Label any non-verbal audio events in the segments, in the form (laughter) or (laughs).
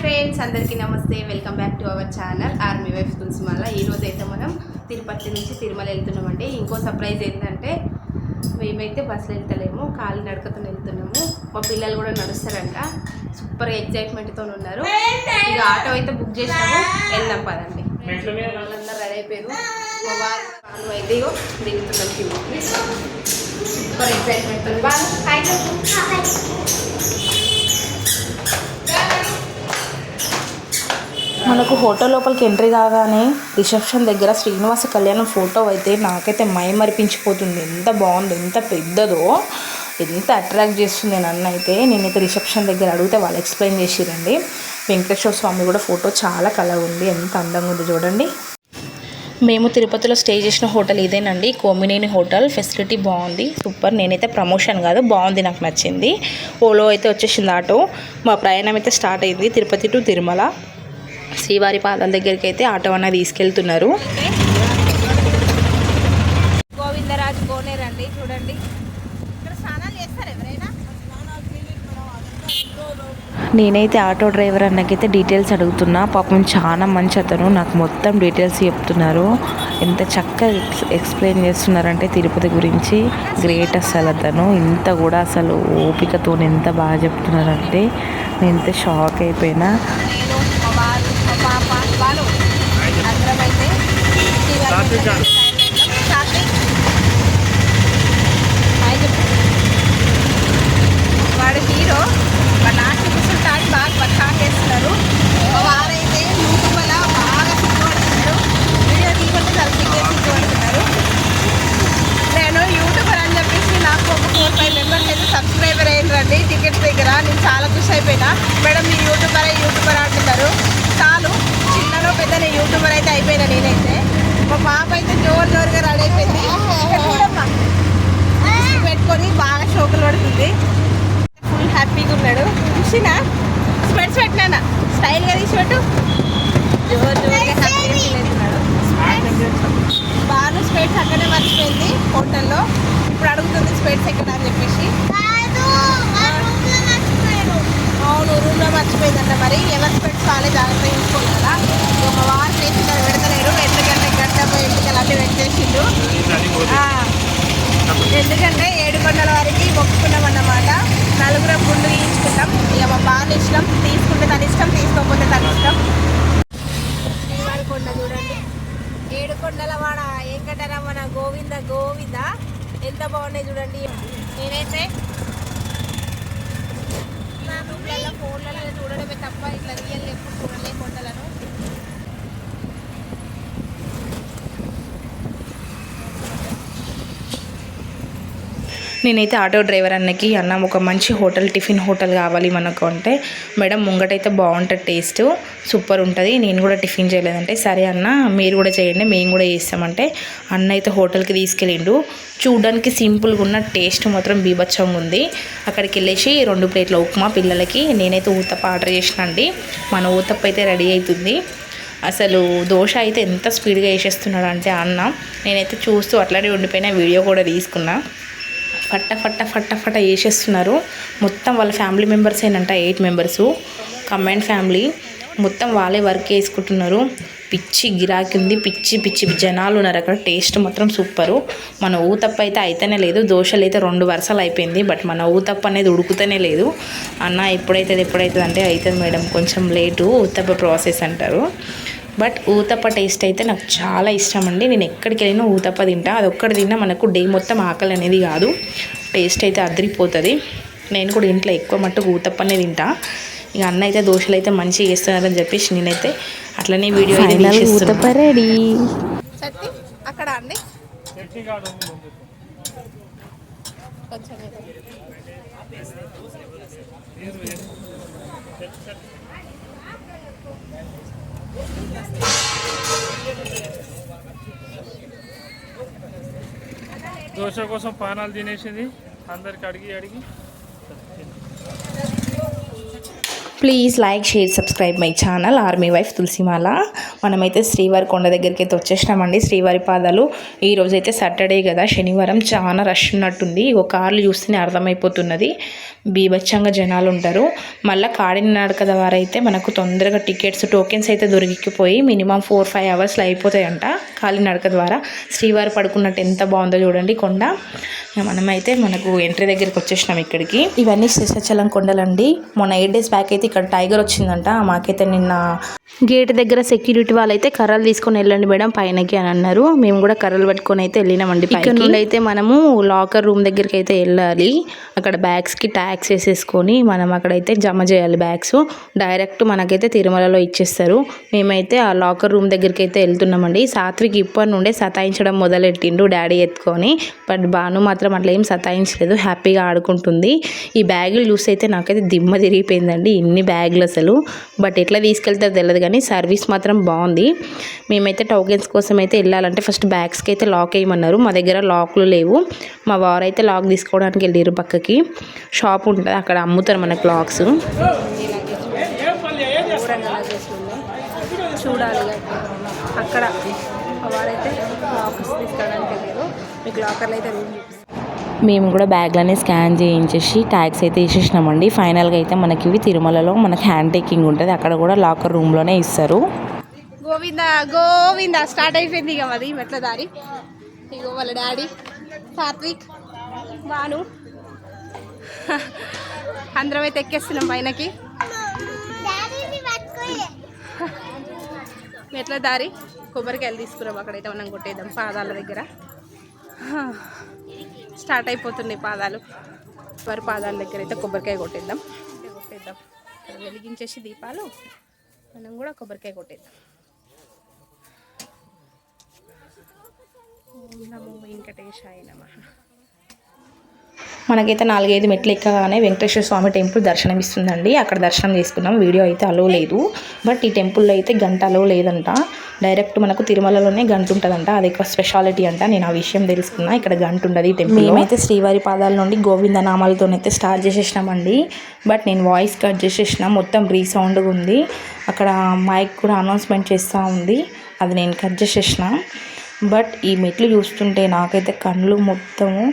Friends అందరికీ నమస్తే. Welcome back to our channel army wife Tulasimala ఈరోజు అయితే మనం తిరుపతి నుంచి తిరుమల వెళ్తున్నామండి. ఇంకో సర్ప్రైజ్ ఏంటంటే మేమైతే బస్సులో వెళ్తలేము కాలి నడకతో వెళ్తున్నాము. మా పిల్లలు కూడా నడుస్తారంట. సూపర్ ఎగ్జైట్మెంట్తో ఉన్నారు. ఇక ఆటో అయితే బుక్ చేసాము వెళ్దాం పదండి. వాళ్ళందరూ రెడీ అయిపోయారు. మా వాళ్ళు అయితే ఇగో దిగుతున్నాం సూపర్ ఎగ్జైట్మెంట్తో బాగా మనకు హోటల్ లోపలికి ఎంట్రీ కాగానే రిసెప్షన్ దగ్గర శ్రీనివాస కళ్యాణం ఫోటో అయితే నాకైతే మైమరిపించిపోతుంది. ఎంత బాగుందో ఎంత పెద్దదో ఎంత అట్రాక్ట్ చేస్తుంది నన్ను అయితే నేనైతే రిసెప్షన్ దగ్గర అడిగితే వాళ్ళు ఎక్స్ప్లెయిన్ చేసిరండి. వెంకటేశ్వర స్వామి కూడా ఫోటో చాలా కలర్ ఉంది ఎంత అందంగా ఉంది చూడండి. మేము తిరుపతిలో స్టే చేసిన హోటల్ ఇదేనండి కోమినేని హోటల్. ఫెసిలిటీ బాగుంది సూపర్ నేనైతే ప్రమోషన్ కాదు బాగుంది నాకు నచ్చింది. ఓలో అయితే వచ్చేసింది ఆటో. మా ప్రయాణం అయితే స్టార్ట్ అయింది తిరుపతి టు తిరుమల. శ్రీవారి పాదాల దగ్గరికి అయితే ఆటో అన్న తీసుకెళ్తున్నారు. గోవిందరాజు కోనేరండి చూడండి. నేనైతే ఆటో డ్రైవర్ అన్నకైతే డీటెయిల్స్ అడుగుతున్నా. పాపం చాలా మంచి అతను. నాకు మొత్తం డీటెయిల్స్ చెప్తున్నారు. ఎంత చక్కగా ఎక్స్ ఎక్స్ప్లెయిన్ చేస్తున్నారంటే తిరుపతి గురించి. గ్రేట్ అసలు అతను. ఇంత కూడా అసలు ఓపికతో ఎంత బాగా చెప్తున్నారంటే. నేనైతే షాక్ అయిపోయినా నేను మా వారు మా పాప వాళ్ళు అందరం అయితే శ్రీవారి కార్తీక్. వాడు హీరో. వాళ్ళ నాటి కూర్చుంటాడు బాగా పచ్చాన్ చేస్తున్నారు. మా యూట్యూబ్ యూట్యూబ్లో బాగా సిగ్గుపడుతున్నారు వీడియో తీసుకుంటే చాలా సిగ్గేసి సిగ్గుపడుతున్నారు నేను యూట్యూబర్ అని చెప్పేసి నాకు ఒక ఫోర్ ఫైవ్ మెంబర్స్ అయితే సబ్స్క్రైబర్ అయ్యారండి టికెట్స్ దగ్గర నేను చాలా ఖుషి అయిపోయినా. మేడం మీరు యూట్యూబర్ యూట్యూబర్ అంటున్నారు. చాలు. చిన్నలో పెద్దనే యూట్యూబర్ అయితే అయిపోయినా నేనే. అయితే జోరు రెడీ అయిపోయింది ఇక్కడ చూడమ్మా లిప్స్టిక్ పెట్టుకొని బాగా షోకులు పడుతుంది ఫుల్ హ్యాపీగా ఉన్నాడు చూసినా స్పెట్స్ పెట్టినా స్టైల్గా తీసి పెట్టు జోరు జోరుగా హ్యాపీగా ఫీల్ అవుతున్నాడు బాను స్పెట్స్ అక్కడే మర్చిపోయింది హోటల్లో ఇప్పుడు అడుగుతుంది స్పెట్స్ ఎక్కడ అని చెప్పేసి అవును రూమ్లో మర్చిపోయిందంట మరి ఎవరి స్పెట్స్ వాళ్ళే జాగ్రత్తగా చూసుకోవాలి కదా ఇక మా వారు చేసినారు పెడతలేరు ఎందుకంటే గంట ఎంటికలు అన్నీ పెట్టేసిండు ఆ, ఎందుకంటే ఏడు కొండల వారికి మొక్కుకున్నాం అన్నమాట నలుగురం గుండు గీయించుకున్నాం ఇక మా బాగా ఇష్టం తీసుకుంటే తన ఇష్టం తీసుకోకపోతే తన ఇష్టం శ్రీవారి కొండ చూడండి మంగళవాడ వెంకటరమణ గోవింద గోవింద. ఎంత బాగున్నాయి చూడండి. నేనైతే యూట్యూబ్లలో ఫోన్లలో చూడడమే తప్ప ఇట్లా రియల్ ఎప్పుడు చూడలే కొండలను. నేనైతే ఆటో డ్రైవర్ అన్నకి అన్న ఒక మంచి హోటల్ టిఫిన్ హోటల్ కావాలి మనకు అంటే మేడం ముంగటైతే బాగుంటుంది టేస్ట్ సూపర్ ఉంటుంది నేను కూడా టిఫిన్ చేయలేదంటే సరే అన్న మీరు కూడా చేయండి మేము కూడా చేస్తామంటే అన్న అయితే హోటల్కి తీసుకెళ్ళిండు. చూడడానికి సింపుల్గా ఉన్న టేస్ట్ మాత్రం బీభత్సంగా ఉంది. అక్కడికి వెళ్ళేసి రెండు ప్లేట్ల ఉప్మా పిల్లలకి నేనైతే ఊతప్ప ఆర్డర్ చేసినండి. మన ఊతప్ప అయితే రెడీ అవుతుంది అసలు దోశ అయితే ఎంత స్పీడ్గా వేసేస్తున్నాడు అంటే అన్న నేనైతే చూస్తూ అట్లానే ఉండిపోయిన వీడియో కూడా తీసుకున్నా. ఫట్ట ఫట్ట ఫట్ట ఫట్ట వేసేస్తున్నారు. మొత్తం వాళ్ళ ఫ్యామిలీ మెంబర్స్ ఏనంట ఎయిట్ మెంబర్స్. Comment family. మొత్తం వాళ్ళే వర్క్ వేసుకుంటున్నారు. పిచ్చి గిరాకీ ఉంది పిచ్చి పిచ్చి జనాలు ఉన్నారు. అక్కడ టేస్ట్ మాత్రం సూపరు. మన ఊతప్ప అయితే అయితేనే లేదు దోశలు అయితే రెండు వరుసలు అయిపోయింది. బట్ మన ఊతప్ప అనేది ఉడుకుతూనే లేదు. అన్న ఎప్పుడైతుంది ఎప్పుడైతుంది అంటే అవుతుంది మేడం కొంచెం లేటు ఊతప్ప ప్రాసెస్ అంటారు. బట్ ఊతప్ప టేస్ట్ అయితే నాకు చాలా ఇష్టం అండి నేను ఎక్కడికి వెళ్ళినా ఊతప్ప తింటా. అది ఒక్కటి తిన్నా మనకు డే మొత్తం ఆకలి అనేది కాదు. టేస్ట్ అయితే అదిరిపోతుంది. నేను కూడా ఇంట్లో ఎక్కువ మట్టుకు ఊతప్పనే తింటా. ఇక అన్న అయితే దోశలు అయితే మంచిగా చేస్తున్నారని చెప్పేసి నేనైతే అట్లనే వీడియో. రెడీ సత్తి అక్కడ అండి? కొంచెం దోశ కోసం పానాలు తినేసింది. అందరికి అడిగి అడిగి. Please like share subscribe my channel army wife Tulasimala మనమైతే శ్రీవారి కొండ దగ్గరికి అయితే వచ్చేసినామండి. శ్రీవారి పాదాలు ఈ సాటర్డే కదా శనివారం చాలా రష్ ఉన్నట్టుంది. ఒక కార్లు చూస్తేనే అర్థమైపోతున్నది. బీభత్సంగా జనాలు ఉంటారు. మళ్ళీ కాడినడక ద్వారా అయితే మనకు తొందరగా టికెట్స్ టోకెన్స్ అయితే దొరికిపోయి మినిమం ఫోర్ ఫైవ్ అవర్స్లో అయిపోతాయంట కాలినడక ద్వారా. శ్రీవారి పడుకున్నట్టు ఎంత బాగుందో చూడండి కొండ. మనమైతే మనకు ఎంట్రీ దగ్గరికి వచ్చేసినాం ఇక్కడికి. ఇవన్నీ శ్రీశాచలం కొండలండి. మొన్న ఎయిట్ డేస్ బ్యాక్ అయితే ఇక్కడ టైగర్ వచ్చిందంట. మాకైతే నిన్న గేట్ దగ్గర సెక్యూరిటీ వాళ్ళు అయితే కర్రలు తీసుకొని వెళ్ళండి మేడం పైనకి అని అన్నారు. మేము కూడా కర్రలు పట్టుకొని అయితే వెళ్ళినామండి ఇక్కడ నుండి అయితే మనము లాకర్ రూమ్ దగ్గరికి అయితే వెళ్ళాలి. అక్కడ బ్యాగ్స్కి ట్యాక్స్ వేసేసుకొని మనం అక్కడైతే జమ చేయాలి బ్యాగ్స్ డైరెక్ట్ మనకైతే తిరుమలలో ఇచ్చేస్తారు. మేమైతే ఆ లాకర్ రూమ్ దగ్గరికి అయితే వెళ్తున్నామండి. సాత్విక్ ఇప్పటి నుండే సతాయించడం మొదలెట్టిండు డాడీ ఎత్తుకొని. బట్ బాను మాత్రం అట్లా ఏం సతాయించలేదు. హ్యాపీగా ఆడుకుంటుంది. ఈ బ్యాగులు చూసి అయితే నాకైతే దిమ్మ తిరిగిపోయిందండి. ఇన్ని బ్యాగులు అసలు. బట్ ఎట్లా తీసుకెళ్తారో తెలియదు కానీ సర్వీస్ మాత్రం బాగుంది. మేమైతే టోకెన్స్ కోసం అయితే వెళ్ళాలంటే ఫస్ట్ బ్యాగ్స్కి అయితే లాక్ వేయమన్నారు. మా దగ్గర లాక్లు లేవు. మా వారు అయితే లాక్ తీసుకోవడానికి వెళ్ళారు పక్కకి. షాప్ ఉంటుంది అక్కడ అమ్ముతారు మనకు లాక్స్. చూడాలి. అక్కడ వారైతే లాకర్స్ తీసుకోవడానికి వెళ్ళారు మీకు లాకర్లు అయితే రూమ్ మేము కూడా బ్యాగ్లోనే స్కాన్ చేయించేసి ట్యాక్స్ అయితే వేసేసినామండి ఫైనల్గా అయితే మనకి ఇవి తిరుమలలో మనకి హ్యాండ్ టేకింగ్ ఉంటుంది. అక్కడ కూడా లాకర్ రూమ్లోనే ఇస్తారు. గోవింద గోవింద స్టార్ట్ అయిపోయింది ఇక మరి. మెట్ల దారి. ఇగో వాళ్ళ డాడీ సాత్విక్ బాను అందరం అయితే ఎక్కేస్తున్నాం పైనకి. మెట్ల దారి కొబ్బరికాయలు తీసుకున్నాం అక్కడైతే మనం కొట్టేద్దాం పాదాల దగ్గర. స్టార్ట్ అయిపోతున్నాయి పాదాలు. వారి పాదాల దగ్గర అయితే కొబ్బరికాయ కొట్టేద్దాం. కొట్టేద్దాం. వెలిగించేసి దీపాలు. మనం కూడా కొబ్బరికాయ కొట్టేద్దాం. ఓం నమో వెంకటేశాయ నమ. మనకైతే నాలుగైదు మెట్లు ఎక్కగానే వెంకటేశ్వర స్వామి టెంపుల్ దర్శనం ఇస్తుందండి అక్కడ దర్శనం చేసుకున్నాం. వీడియో అయితే అలో లేదు. బట్ ఈ టెంపుల్లో అయితే గంట అలో లేదంట. డైరెక్ట్ మనకు తిరుమలలోనే గంట ఉంటుందంట. అది ఎక్కువ స్పెషాలిటీ అంట. నేను ఆ విషయం తెలుసుకున్నా. ఇక్కడ గంట ఉండదు ఈ టెంపుల్ మేమైతే శ్రీవారి పాదాల నుండి గోవింద నామాలతోనైతే స్టార్ట్ చేసేసినామండి. బట్ నేను వాయిస్ కట్ చేసేసిన. మొత్తం రీసౌండ్గా ఉంది. అక్కడ మైక్ కూడా అనౌన్స్మెంట్ చేస్తూ ఉంది. అది నేను కట్ చేసేసిన. బట్ ఈ మెట్లు చూస్తుంటే నాకైతే కళ్ళు మొత్తము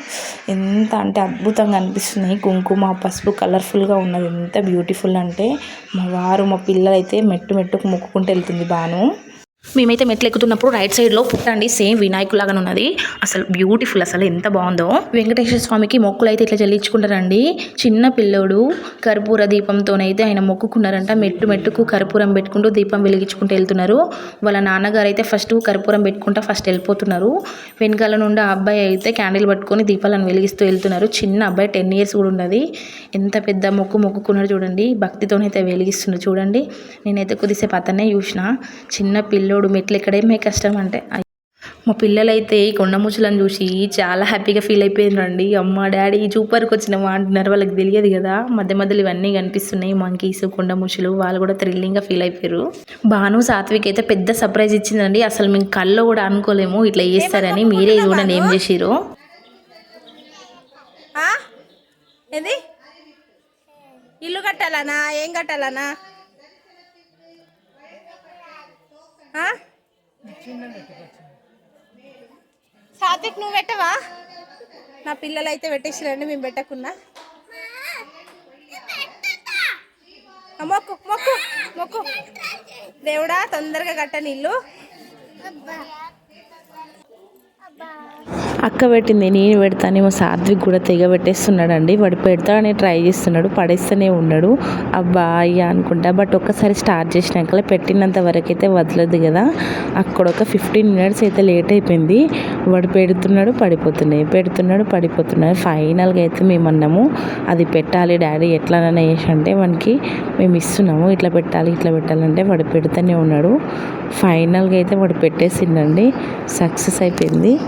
ఎంత అంటే అద్భుతంగా అనిపిస్తున్నాయి. కుంకుమ పసుపు కలర్ఫుల్గా ఉన్నది. ఎంత బ్యూటిఫుల్ అంటే మా వారు మా పిల్లలైతే మెట్టు మెట్టుకు మొక్కుకుంటూ వెళ్తుంది బాను మేమైతే మెట్లు ఎక్కుతున్నప్పుడు రైట్ సైడ్లో పుట్టండి సేమ్ వినాయకులాగానే ఉన్నది. అసలు బ్యూటిఫుల్ అసలు ఎంత బాగుందో. వెంకటేశ్వర స్వామికి మొక్కులు అయితే ఇట్లా చెల్లించుకుంటారండి. చిన్న పిల్లోడు కర్పూర దీపంతోనైతే ఆయన మొక్కుకున్నారంట. మెట్టు మెట్టుకు కర్పూరం పెట్టుకుంటూ దీపం వెలిగించుకుంటూ వెళ్తున్నారు. వాళ్ళ నాన్నగారు అయితే ఫస్ట్ కర్పూరం పెట్టుకుంటా ఫస్ట్ వెళ్ళిపోతున్నారు. వెనకాల నుండి ఆ అబ్బాయి అయితే క్యాండిల్ పట్టుకొని దీపాలను వెలిగిస్తూ వెళ్తున్నారు. చిన్న అబ్బాయి టెన్ ఇయర్స్ కూడా ఉన్నది. ఎంత పెద్ద మొక్కు మొక్కుకున్నారు చూడండి. భక్తితోనైతే వెలిగిస్తున్నారు చూడండి. నేనైతే కొద్దిసేపు అతనే చూసిన. చిన్న పిల్లోడు మెట్లు ఎక్కడేమే కష్టం అంటే. మా పిల్లలైతే ఈ కొండ ముచ్చులను చూసి చాలా హ్యాపీగా ఫీల్ అయిపోయినారండి. అమ్మ డాడీ చూపరికి వచ్చినామా అంటున్నారు. వాళ్ళకి తెలియదు కదా. మధ్య మధ్యలో ఇవన్నీ కనిపిస్తున్నాయి. మంకీస్ కొండ ముచ్చులు వాళ్ళు కూడా థ్రిల్లింగ్గా ఫీల్ అయిపోయారు. భాను సాత్విక్ అయితే పెద్ద సర్ప్రైజ్ ఇచ్చిందండి. అసలు మేము కల్లో కూడా అనుకోలేము. ఇట్లా చేస్తారని మీరే చూడండి ఏం చేసిరో ఇల్లు కట్టాలనా? ఏం కట్టాలనా ఆ? సాత్విక్ నువ్వు పెట్టవా? నా పిల్లలు అయితే పెట్టేసిరండి మేము పెట్టకున్నా. మొక్కు మొక్కు మొక్కు. దేవుడా తొందరగా కట్టని ఇల్లు అక్క పెట్టింది నేను పెడతానేమో సాత్విక్ కూడా తెగ పెట్టేస్తున్నాడండి. వాడు పెడతాడని ట్రై చేస్తున్నాడు పడేస్తూనే ఉన్నాడు. అబ్బా అయ్యా అనుకుంటా బట్ ఒక్కసారి స్టార్ట్ చేసినాక పెట్టినంత వరకు అయితే వదలదు కదా. అక్కడ ఒక ఫిఫ్టీన్ మినిట్స్ అయితే లేట్ అయిపోయింది. వాడు పెడుతున్నాడు పడిపోతున్నాయి పెడుతున్నాడు పడిపోతున్నాడు ఫైనల్గా అయితే మేము అన్నాము అది పెట్టాలి డాడీ ఎట్లానైనా చేసి అంటే మనకి మేము ఇస్తున్నాము ఇట్లా పెట్టాలి ఇట్లా పెట్టాలంటే వాడు పెడుతూనే ఉన్నాడు. ఫైనల్గా అయితే వాడు పెట్టేసిండండి. సక్సెస్ అయిపోయింది.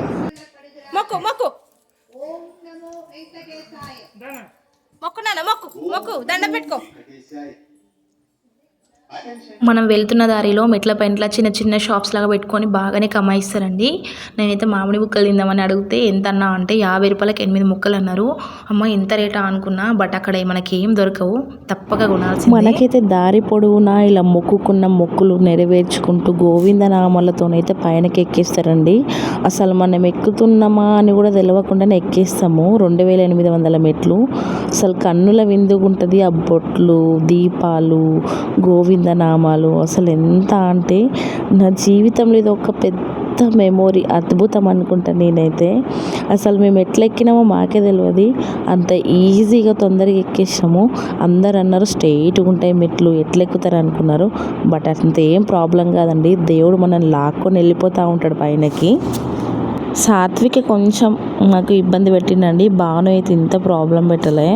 మొక్కు మొక్కు. మొక్కు నాన్న మొక్కు మొక్కు. దండం పెట్టుకో. మనం వెళ్తున్న దారిలో మెట్ల పెంట్ల చిన్న చిన్న షాప్స్ లాగా పెట్టుకొని బాగానే కమాయిస్తారండి. నేనైతే మామిడి ముక్కలు తిందామని అడిగితే ఎంత అన్నా అంటే యాభై రూపాయలకి ఎనిమిది ముక్కలు అన్నారు. అమ్మ ఎంత రేటా? అనుకున్నా బట్ అక్కడ మనకి ఏం దొరకవు. తప్పక కొనాల్సి మనకైతే దారి పొడవునా ఇలా మొక్కుకున్న మొక్కులు నెరవేర్చుకుంటూ గోవిందనామాలతోనైతే పైనకి ఎక్కిస్తారండి. అసలు మనం ఎక్కుతున్నామా అని కూడా తెలియకుండానే ఎక్కేస్తాము. రెండు వేల ఎనిమిది వందల మెట్లు. అసలు కన్నుల విందుగుంటుంది ఆ బొట్లు దీపాలు గోవిందనామాలు అసలు ఎంత అంటే నా జీవితంలో ఇది ఒక పెద్ద మెమొరీ అద్భుతం అనుకుంటా నేనైతే. అసలు మేము ఎట్లా ఎక్కినామో మాకే తెలియదు అంత ఈజీగా తొందరగా ఎక్కేసాము. అందరు అన్నారు స్ట్రైట్గా ఉంటాయి మెట్లు ఎట్లా ఎక్కుతారు అనుకున్నారు. బట్ అంత ఏం ప్రాబ్లం కాదండి. దేవుడు మనల్ని లాక్కొని వెళ్ళిపోతూ ఉంటాడు పైనకి. సాత్విక కొంచెం నాకు ఇబ్బంది పెట్టిండండి భాను అయితే ఇంత ప్రాబ్లం పెట్టలే.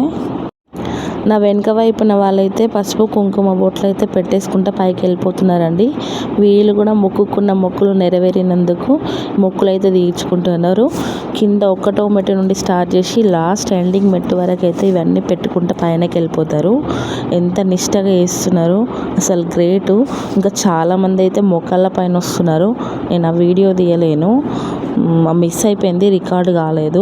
నా వెనుక వైపున వాళ్ళైతే పసుపు కుంకుమ బొట్లు అయితే పెట్టేసుకుంటా పైకి వెళ్ళిపోతున్నారండి. వీళ్ళు కూడా మొక్కుకున్న మొక్కులు నెరవేరినందుకు మొక్కులు అయితే తీర్చుకుంటున్నారు. కింద ఒక్కటో మెట్టు నుండి స్టార్ట్ చేసి లాస్ట్ ఎండింగ్ మెట్టు వరకు అయితే ఇవన్నీ పెట్టుకుంటూ పైనకి వెళ్ళిపోతారు. ఎంత నిష్టగా వేస్తున్నారు. అసలు గ్రేటు. ఇంకా చాలామంది అయితే మొక్కల పైన వస్తున్నారు. నేను ఆ వీడియో తీయలేను. మిస్ అయిపోయింది రికార్డు కాలేదు.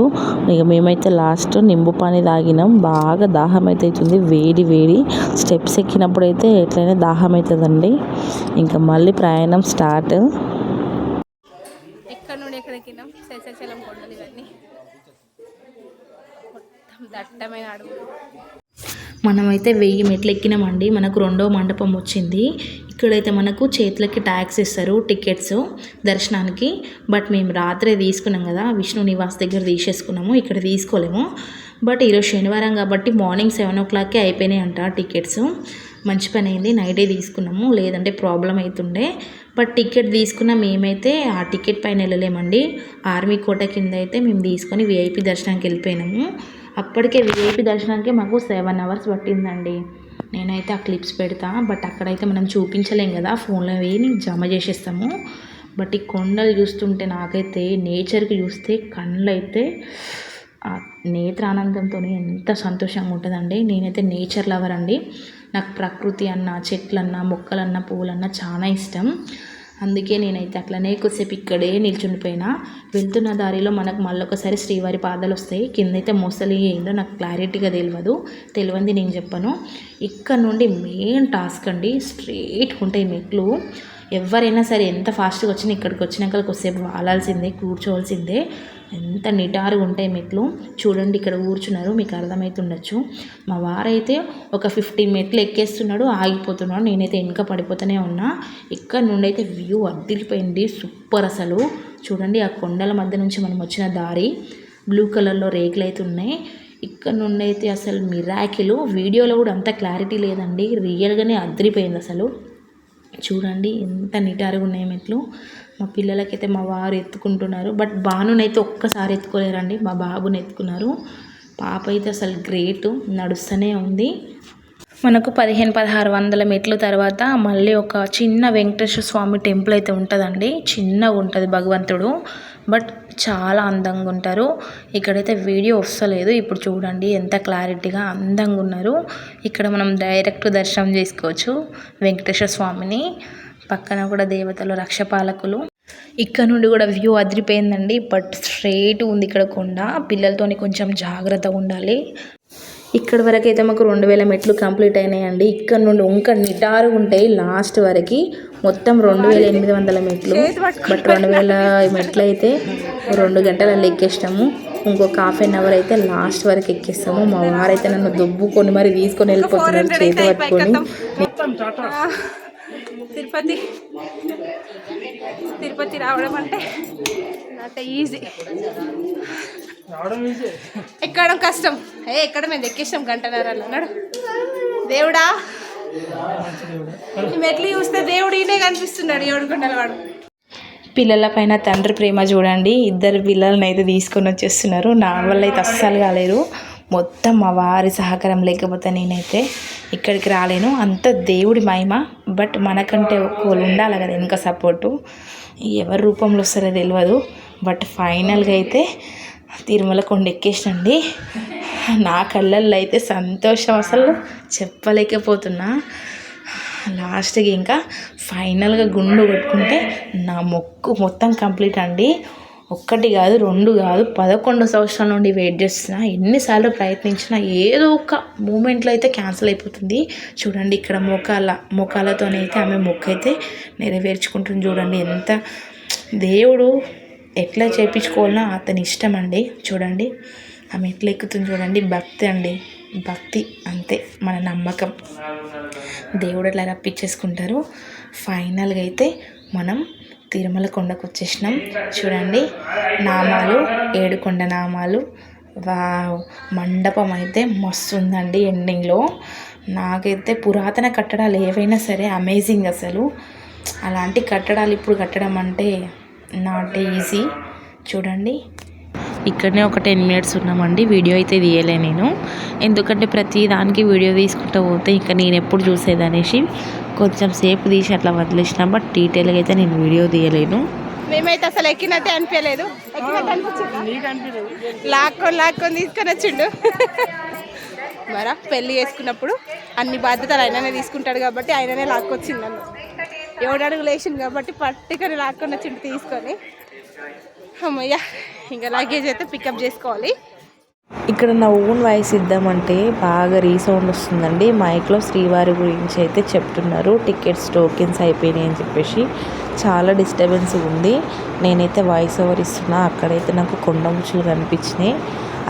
ఇక మేమైతే లాస్ట్ నింబు పానీ తాగినాం. బాగా దాహం అయితే అవుతుంది వేడి వేడి స్టెప్స్ ఎక్కినప్పుడు అయితే ఎట్లయినా దాహం అవుతుందండి ఇంకా మళ్ళీ ప్రయాణం స్టార్ట్ ఎక్కడ నుండి కొండలు ఇవన్నీ. మొత్తం దట్టమైన అడవులు. మనమైతే వెయ్యి మెట్లు ఎక్కినామండి మనకు రెండో మండపం వచ్చింది. ఇక్కడైతే మనకు చేతులకి ట్యాక్స్ ఇస్తారు టికెట్స్ దర్శనానికి. బట్ మేము రాత్రే తీసుకున్నాం కదా విష్ణు నివాస్ దగ్గర తీసేసుకున్నాము ఇక్కడ తీసుకోలేము. బట్ ఈరోజు శనివారం కాబట్టి మార్నింగ్ సెవెన్ ఓ క్లాక్కే అయిపోయినాయి అంట టికెట్స్. మంచి పని అయింది నైటే తీసుకున్నాము. లేదంటే ప్రాబ్లం అవుతుండే బట్ టికెట్ తీసుకున్న మేమైతే ఆ టికెట్ పైన వెళ్ళలేమండి. ఆర్మీ కోట కింద అయితే మేము తీసుకొని విఐపి దర్శనానికి వెళ్ళిపోయినాము. అప్పటికే విఐపి దర్శనానికి మాకు సెవెన్ అవర్స్ పట్టిందండి. నేనైతే ఆ క్లిప్స్ పెడతా బట్ అక్కడైతే మనం చూపించలేం కదా ఫోన్లో వేయి జమ చేసేస్తాము. బట్ ఈ కొండలు చూస్తుంటే నాకైతే నేచర్కి చూస్తే కళ్ళు అయితే నేత్రానందంతో ఎంత సంతోషంగా ఉంటుందండి. నేనైతే నేచర్ లవర్ అండి. నాకు ప్రకృతి అన్న చెట్లన్నా మొక్కలన్నా పువ్వులన్నా చాలా ఇష్టం. అందుకే నేనైతే అట్లనే కొద్దిసేపు ఇక్కడే నిల్చుండిపోయినా. వెళ్తున్న దారిలో మనకు మళ్ళొకసారి శ్రీవారి పాదాలు వస్తాయి కిందైతే మొసలి ఏందో నాకు క్లారిటీగా తెలియదు తెలియంది నేను చెప్పను. ఇక్కడ నుండి మెయిన్ టాస్క్ అండి స్ట్రైట్గా ఉంటాయి మెట్లు. ఎవరైనా సరే ఎంత ఫాస్ట్గా వచ్చినా ఇక్కడికి వచ్చినాక కొద్దిసేపు వాలాల్సిందే కూర్చోవాల్సిందే. ఎంత నిటారుగా ఉంటాయి మెట్లు. చూడండి ఇక్కడ కూర్చున్నారు మీకు అర్థమవుతుండొచ్చు మా వారైతే ఒక ఫిఫ్టీన్ మెట్లు ఎక్కేస్తున్నాడు ఆగిపోతున్నాడు. నేనైతే వెనుక పడిపోతూనే ఉన్నా. ఇక్కడ నుండి అయితే వ్యూ అద్దిలిపోయింది సూపర్ అసలు. చూడండి ఆ కొండల మధ్య నుంచి మనం వచ్చిన దారి. బ్లూ కలర్లో రేకులు అయితే ఉన్నాయి ఇక్కడ నుండి అయితే అసలు మిరాకిలు. వీడియోలో కూడా అంత క్లారిటీ లేదండి. రియల్గానే అదిరిపోయింది అసలు. చూడండి ఎంత నిటారుగా ఉన్నాయి మెట్లు. మా పిల్లలకైతే మా వారు ఎత్తుకుంటున్నారు. బట్ బానునైతే ఒక్కసారి ఎత్తుకోలేరండి మా బాబుని ఎత్తుకున్నారు. పాప అయితే అసలు గ్రేట్ నడుస్తూనే ఉంది. మనకు పదిహేను పదహారు వందల మెట్ల తర్వాత మళ్ళీ ఒక చిన్న వెంకటేశ్వర స్వామి టెంపుల్ అయితే ఉంటుందండి. చిన్నగా ఉంటుంది భగవంతుడు. బట్ చాలా అందంగా ఉంటారు. ఇక్కడైతే వీడియో వస్తలేదు. ఇప్పుడు చూడండి ఎంత క్లారిటీగా అందంగా ఉన్నారు. ఇక్కడ మనం డైరెక్ట్ దర్శనం చేసుకోవచ్చు వెంకటేశ్వర స్వామిని. పక్కన కూడా దేవతలు రక్షపాలకులు. ఇక్కడ నుండి కూడా వ్యూ అదిరిపోయిందండి. బట్ స్ట్రైట్ ఉంది ఇక్కడ కొండ. పిల్లలతోని కొంచెం జాగ్రత్తగా ఉండాలి. ఇక్కడ వరకు అయితే మాకు రెండు వేల మెట్లు కంప్లీట్ అయినాయండి. ఇక్కడ నుండి ఇంకా నిటారుగా ఉంటాయి. లాస్ట్ వరకు మొత్తం రెండు వేల ఎనిమిది వందల మెట్లు. బట్ రెండు వేల మెట్లు అయితే రెండు గంటలలో ఎక్కేస్తాము ఇంకొక హాఫ్ అన్ అవర్ అయితే లాస్ట్ వరకు ఎక్కిస్తాము. మా వారైతే నన్ను దుబ్బుకొని మరి తీసుకొని వెళ్ళిపోతున్నారు చేతి పట్టుకొని. తిరుపతి. తిరుపతి రావడం అంటే నాట్ ఈజీ. ఎక్కడం కష్టం. ఏ ఎక్కడ మేము ఎక్కేసాం గంటన్నర అన్నాడు. దేవుడా? మెట్లు చూస్తే దేవుడు ఈయనే కనిపిస్తున్నాడు ఏడుకొండల వాడు. పిల్లల పైన తండ్రి ప్రేమ చూడండి. ఇద్దరు పిల్లల్ని అయితే తీసుకొని వచ్చేస్తున్నారు. నా వల్ల అయితే అస్సలు కాలేరు మొత్తం మా వారి సహకారం లేకపోతే నేనైతే ఇక్కడికి రాలేను. అంత దేవుడి మహిమ బట్ మనకంటే ఒక్కరు ఉండాలి కదా వెనుక సపోర్టు ఎవరి రూపంలో వస్తారో తెలియదు బట్ ఫైనల్గా అయితే తిరుమల కొండ ఎక్కేసండి నా కళ్ళల్లో అయితే సంతోషం అసలు చెప్పలేకపోతున్నా. లాస్ట్కి ఇంకా ఫైనల్గా గుండు కొట్టుకుంటే నా మొక్కు మొత్తం కంప్లీట్ అండి. ఒక్కటి కాదు రెండు కాదు పదకొండు సంవత్సరాల నుండి వెయిట్ చేస్తున్నా. ఎన్నిసార్లు ప్రయత్నించినా ఏదో ఒక మూమెంట్లో అయితే క్యాన్సిల్ అయిపోతుంది. చూడండి ఇక్కడ మోకాల మోకాలతోనైతే ఆమె మొక్క అయితే నెరవేర్చుకుంటుంది చూడండి. ఎంత దేవుడు ఎట్లా చేయించుకోవాలనో అతని ఇష్టం అండి. చూడండి ఆమె ఎట్లా ఎక్కుతుంది చూడండి. భక్తి అండి. భక్తి అంతే మన నమ్మకం. దేవుడు అట్లా రప్పించేసుకుంటారు ఫైనల్గా అయితే మనం తిరుమల కొండకు వచ్చేసినాం. చూడండి నామాలు ఏడుకొండ నామాలు. వా మండపం అయితే మస్తు ఉందండి ఎండింగ్లో. నాకైతే పురాతన కట్టడాలు ఏవైనా సరే అమేజింగ్ అసలు. అలాంటి కట్టడాలు ఇప్పుడు కట్టడం అంటే నాట్ ఈజీ. చూడండి ఇక్కడనే ఒక టెన్ మినిట్స్ ఉన్నామండి. వీడియో అయితే తీయలే నేను. ఎందుకంటే ప్రతి దానికి వీడియో తీసుకుంటూ పోతే ఇంకా నేను ఎప్పుడు చూసేది అనేసి కొంచెం సేపు తీసి అట్లా వదిలేసిన బట్ డీటెయిల్గా అయితే నేను వీడియో తీయలేను. మేమైతే అసలు ఎక్కినట్టే అనిపించలేదు. ఎక్కినట్టు లాక్కొని లాక్కొని తీసుకొని వచ్చిండు. మరా పెళ్ళి చేసుకున్నప్పుడు అన్ని బాధ్యతలు ఆయననే తీసుకుంటాడు కాబట్టి ఆయననే లాక్కొచ్చింది నన్ను. ఏడు అడుగులు కాబట్టి పట్టుకొని లాక్కొని వచ్చిండు తీసుకొని. అమ్మయ్య ఇంకా లగేజ్ అయితే పికప్ చేసుకోవాలి. ఇక్కడ నా ఓన్ వాయిస్ ఇద్దామంటే బాగా రీసౌండ్ వస్తుందండి. మైక్లో శ్రీవారి గురించి అయితే చెప్తున్నారు. టికెట్స్ టోకెన్స్ అయిపోయినాయి అని చెప్పేసి చాలా డిస్టర్బెన్స్ ఉంది. నేనైతే వాయిస్ ఓవర్ ఇస్తున్నా. అక్కడైతే నాకు కొండ ముచ్చులు కనిపించినాయి.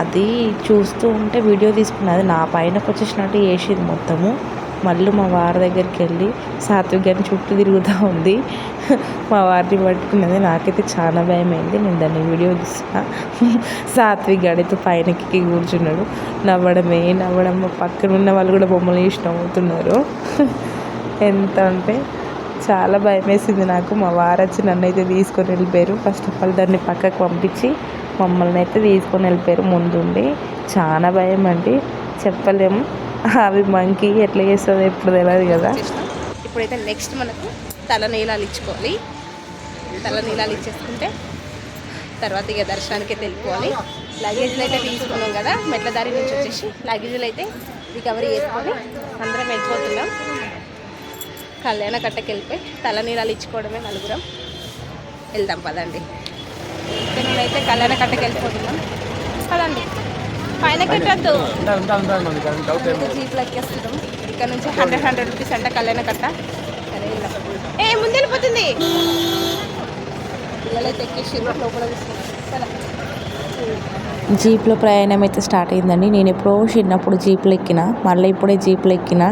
అది చూస్తూ ఉంటే వీడియో తీసుకున్నది అది నా పైనకు వచ్చేసినట్టు వేసింది మొత్తము. మళ్ళీ మా వారి దగ్గరికి వెళ్ళి సాత్విక్ గారిని చుట్టూ తిరుగుతూ ఉంది. (laughs) మా వారిని పట్టుకున్నది నాకైతే చాలా భయం అయింది నేను దాన్ని వీడియో తీసిన (laughs) సాత్విక్ గాడైతే పైనకి కూర్చున్నాడు. నవ్వడమే నవ్వడం పక్కన ఉన్న వాళ్ళు కూడా బొమ్మలు వేసి నవ్వుతున్నారు. (laughs) ఎంత అంటే చాలా భయం వేసింది నాకు. మా వారు వచ్చి నన్ను అయితే తీసుకొని వెళ్ళిపోయారు. ఫస్ట్ ఆఫ్ ఆల్ దాన్ని పక్కకు పంపించి మమ్మల్ని అయితే తీసుకొని వెళ్ళిపోయారు ముందుండి. చాలా భయం అండి. చెప్పలేము. అవి మంకీ ఎట్లా చేస్తుంది ఎప్పుడు తెలియదు కదా. ఇప్పుడైతే నెక్స్ట్ మనకు తల నీలాలు ఇచ్చుకోవాలి. తల నీలాలు ఇచ్చేసుకుంటే తర్వాత ఇక దర్శనానికి అయితే వెళ్ళిపోవాలి. లగేజ్లు అయితే తీసుకున్నాం కదా మెట్ల దారి నుంచి వచ్చేసి లగేజ్లు అయితే రికవరీ చేసుకొని అందరం వెళ్ళిపోతున్నాం. కళ్యాణ కట్టకి వెళ్ళిపోయి తల నీలాలు ఇచ్చుకోవడమే నలుగురం. వెళ్దాం పదండి. ఇక నేనైతే కళ్యాణ కట్టకి వెళ్ళిపోతున్నాం. పదండి. పైన కట్టద్దు జీప్లో ఎక్కేస్తున్నాం ఇక్కడ నుంచి హండ్రెడ్ హండ్రెడ్ రూపీస్ అంట కళ్యాణ కట్ట. ఏ ముందు వెళ్ళిపోతుంది పిల్లలైతే ఎక్కేసి లోపల జీప్లో ప్రయాణం అయితే స్టార్ట్ అయిందండి. నేను ఎప్పుడో చిన్నప్పుడు జీప్లో ఎక్కిన మళ్ళీ ఇప్పుడే జీప్లో ఎక్కిన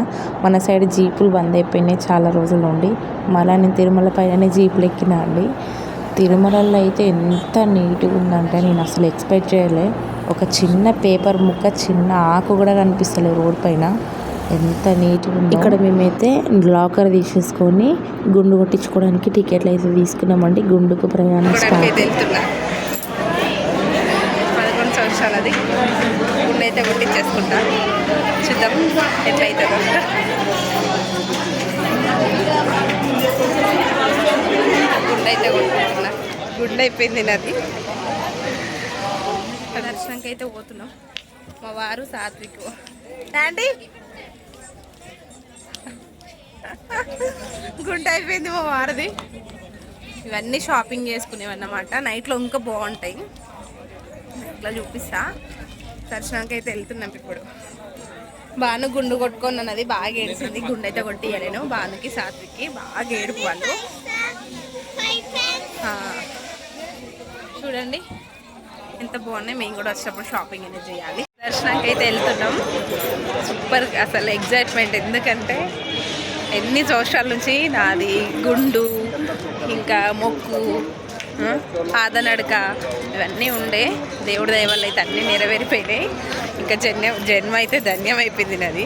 మన సైడ్ జీపులు బంద్ అయిపోయినాయి చాలా రోజుల నుండి మళ్ళీ నేను తిరుమల పైననే జీప్లో ఎక్కిన అండి. తిరుమలలో అయితే ఎంత నీట్గా ఉందంటే నేను అసలు ఎక్స్పెక్ట్ చేయలే. ఒక చిన్న పేపర్ ముక్క చిన్న ఆకు కూడా కనిపిస్తలేదు రోడ్ పైన. ఎంత నీట్గా ఉంది. ఇక్కడ మేమైతే లాకర్ తీసేసుకొని గుండు కొట్టించుకోవడానికి టికెట్లు అయితే తీసుకున్నామండి. గుండుకు ప్రయాణం స్టార్ట్. అయితే గుండె అయితే కొట్టించేసుకుంటా. చూద్దాం ఎట్లయితుందో. గుండె అయితే కొట్టుకుంటున్నా. గుండె అయిపోయింది నాది. దర్శనంకి అయితే పోతున్నాం. మా వారు సాత్విక్. ఆంటీ గుండె అయిపోయింది మా వారిది. ఇవన్నీ షాపింగ్ చేసుకునేవన్నమాట. నైట్లో ఇంకా బాగుంటాయి. ఇట్లా చూపిస్తా. దర్శనానికి అయితే వెళ్తున్నాం ఇప్పుడు. బాను గుండు కొట్టుకొని అన్నది బాగా ఏడిసింది గుండె అయితే కొట్టియలేను బానుకి సాత్విక్కి బాగా ఏడుపు వాళ్ళు. చూడండి. ఎంత బాగున్నాయి మేము కూడా వచ్చినప్పుడు షాపింగ్ అనేది చేయాలి. దర్శనానికి అయితే వెళ్తున్నాం సూపర్ అసలు ఎగ్జైట్మెంట్ ఎందుకంటే ఎన్ని సంవత్సరాల నుంచి నాది గుండు ఇంకా మొక్కు పాదనడక ఇవన్నీ ఉండే. దేవుడి దయ అయితే అన్నీ నెరవేరిపోయినాయి. ఇంకా జన్మ జన్మ అయితే ధన్యం అయిపోయింది నాది.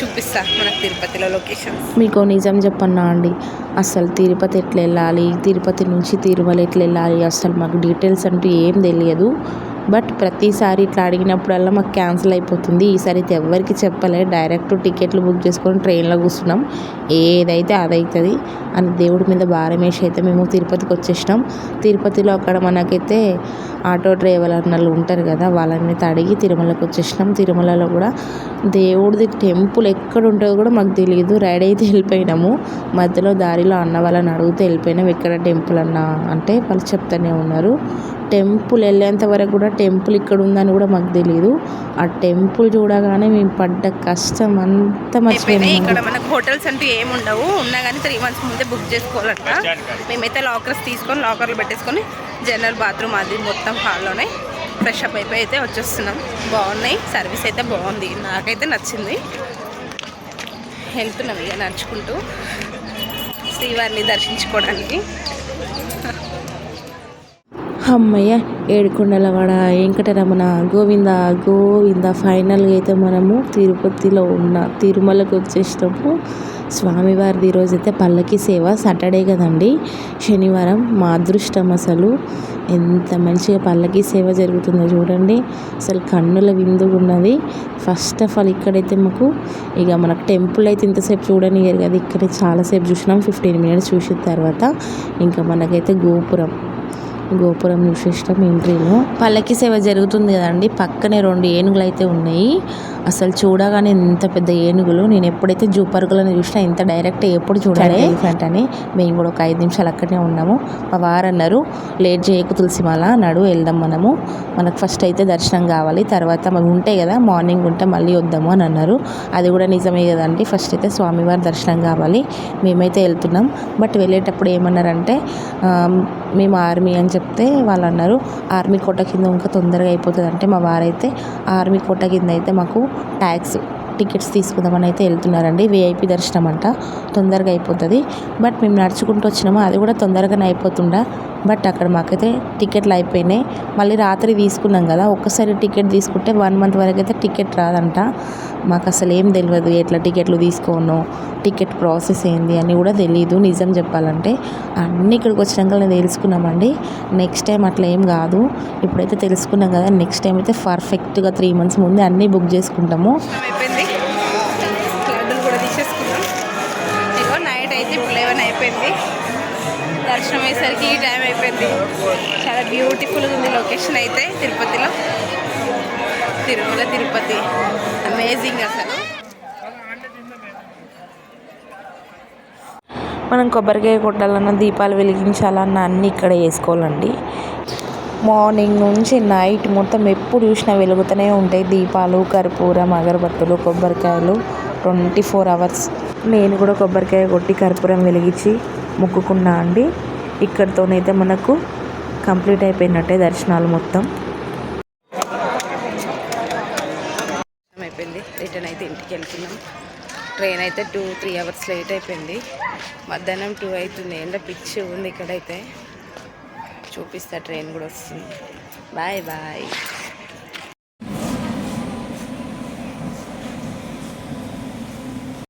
చూపిస్తా మనకు తిరుపతిలో లొకేషన్ మీకు నిజం చెప్పన్నా అండి అసలు తిరుపతి ఎట్లా వెళ్ళాలి తిరుపతి నుంచి తిరుమల ఎట్లా వెళ్ళాలి అసలు మాకు డీటెయిల్స్ అంటూ ఏం తెలియదు. బట్ ప్రతిసారి ఇట్లా అడిగినప్పుడల్లా మాకు క్యాన్సిల్ అయిపోతుంది. ఈసారి అయితే ఎవరికి చెప్పలే. డైరెక్ట్ టికెట్లు బుక్ చేసుకొని ట్రైన్లో కూర్చున్నాం. ఏదైతే అదవుతుంది అని దేవుడి మీద భారం వేసి అయితే మేము తిరుపతికి వచ్చేసినాం. తిరుపతిలో అక్కడ మనకైతే ఆటో డ్రైవర్ అన్నలు ఉంటారు కదా వాళ్ళని అడిగి తిరుమలకి వచ్చేసినాం. తిరుమలలో కూడా దేవుడిది టెంపుల్ ఎక్కడ ఉంటుందో కూడా మాకు తెలియదు రైడ్ అయితే వెళ్ళిపోయినాము. మధ్యలో దారిలో అన్న వాళ్ళని అడిగితే వెళ్ళిపోయినాం. ఎక్కడ టెంపుల్ అన్న అంటే వాళ్ళు చెప్తానే ఉన్నారు. టెంపుల్ వెళ్ళేంత వరకు కూడా టెంపుల్ ఇక్కడ ఉందని కూడా మాకు తెలియదు ఆ టెంపుల్ చూడగానే మేము పడ్డ కష్టం అంతా ఇక్కడ మనకు హోటల్స్ అంటూ ఏమి ఉండవు. ఉన్నా కానీ త్రీ మంత్స్ ముందే బుక్ చేసుకోవాలంట. మేమైతే లాకర్స్ తీసుకొని లాకర్లు పెట్టేసుకొని జనరల్ బాత్రూమ్ అది మొత్తం హాల్లోనే ఫ్రెష్ అప్ అయిపోయి అయితే వచ్చేస్తున్నాం. బాగున్నాయి. సర్వీస్ అయితే బాగుంది. నాకైతే నచ్చింది. వెళ్తున్నాం ఇక నడుచుకుంటూ శ్రీవారిని దర్శించుకోవడానికి. అమ్మయ్య ఏడుకొండలవాడ వెంకటరమణ గోవింద గోవింద ఫైనల్గా అయితే మనము తిరుపతిలో ఉన్న తిరుమలకు వచ్చేసినప్పుడు స్వామివారిది ఈరోజు అయితే పల్లకి సేవ సాటర్డే కదండి. శనివారం మా అదృష్టం అసలు. ఎంత మంచిగా పల్లకి సేవ జరుగుతుందో చూడండి. అసలు కన్నుల విందుగా ఉన్నది. ఫస్ట్ ఆఫ్ ఆల్ ఇక్కడైతే మాకు ఇక మనకు టెంపుల్ అయితే ఇంతసేపు చూడనియరు కదా ఇక్కడ చాలాసేపు చూసినాం ఫిఫ్టీన్ మినిట్స్ చూసిన తర్వాత. ఇంకా మనకైతే గోపురం. గోపురం చూసేసినాం ఎంట్రీలో పల్లకి సేవ జరుగుతుంది కదండి. పక్కనే రెండు ఏనుగులు అయితే ఉన్నాయి. అసలు చూడగానే ఎంత పెద్ద ఏనుగులు. నేను ఎప్పుడైతే జూ పార్కులను చూసినా ఇంత డైరెక్ట్ ఎప్పుడు చూడాలి. ఎలిఫెంట్ అని మేము కూడా ఒక ఐదు నిమిషాలు అక్కడనే ఉన్నాము. మా వారు అన్నారు లేట్ చేయకు తులసిమాల నడు వెళ్దాం మనము. మనకు ఫస్ట్ అయితే దర్శనం కావాలి. తర్వాత మనం ఉంటాయి కదా మార్నింగ్ ఉంటే మళ్ళీ వద్దాము అని అన్నారు. అది కూడా నిజమే కదండి. ఫస్ట్ అయితే స్వామివారి దర్శనం కావాలి. మేమైతే వెళ్తున్నాం. బట్ వెళ్ళేటప్పుడు ఏమన్నారంటే మేము ఆర్మీ అని చెప్తే వాళ్ళు అన్నారు ఆర్మీ కోట కింద ఇంకా తొందరగా అయిపోతుంది. అంటే మా వారైతే ఆర్మీ కోట కింద అయితే మాకు ట్యాక్స్ టికెట్స్ తీసుకుందామని అయితే వెళ్తున్నారండి. విఐపి దర్శనం అంట తొందరగా అయిపోతుంది. బట్ మేము నడుచుకుంటూ వచ్చినాము. అది కూడా తొందరగానే అయిపోతుండ. బట్ అక్కడ మాకైతే టికెట్లు అయిపోయినాయి. మళ్ళీ రాత్రి తీసుకున్నాం కదా ఒక్కసారి టికెట్ తీసుకుంటే వన్ మంత్ వరకు అయితే టికెట్ రాదంట. మాకు అసలు ఏం తెలియదు ఎట్లా టికెట్లు తీసుకోను టికెట్ ప్రాసెస్ ఏంది అని కూడా తెలియదు నిజం చెప్పాలంటే అన్నీ ఇక్కడికి వచ్చినాక నేను తెలుసుకున్నామండి. నెక్స్ట్ టైం అట్లా ఏం కాదు. ఇప్పుడైతే తెలుసుకున్నాం కదా నెక్స్ట్ టైం అయితే పర్ఫెక్ట్గా త్రీ మంత్స్ ముందే అన్నీ బుక్ చేసుకుంటాము. నైట్ అయితే ఇప్పుడు లెవెన్ అయిపోయింది. దర్శనం అయ్యేసరికి ఈ టైం అయిపోయింది. చాలా బ్యూటిఫుల్గా ఉంది లొకేషన్ అయితే తిరుపతిలో. తిరుమల తిరుపతి. అమేజింగ్ అసలు. మనం కొబ్బరికాయ కొట్టాలన్నా దీపాలు వెలిగించాలన్నా అన్నీ ఇక్కడ వేసుకోవాలండి మార్నింగ్ నుంచి నైట్ మొత్తం ఎప్పుడు చూసినా వెలుగుతూనే ఉంటాయి దీపాలు కర్పూరం అగరబత్తులు కొబ్బరికాయలు ట్వంటీ ఫోర్ అవర్స్ నేను కూడా కొబ్బరికాయ కొట్టి కర్పూరం వెలిగించి మొక్కుకున్నా అండి. ఇక్కడితోనైతే మనకు కంప్లీట్ అయిపోయినట్టే దర్శనాలు మొత్తం దర్శనం అయిపోయింది రిటర్న్ అయితే ఇంటికి వెళ్తున్నాం ట్రైన్ అయితే టూ త్రీ అవర్స్ లేట్ అయిపోయింది. మధ్యాహ్నం టూ అవుతుంది. ఎండ పిచ్చి ఉంది ఇక్కడైతే. చూపిస్తా ట్రైన్ కూడా వస్తుంది. Bye bye.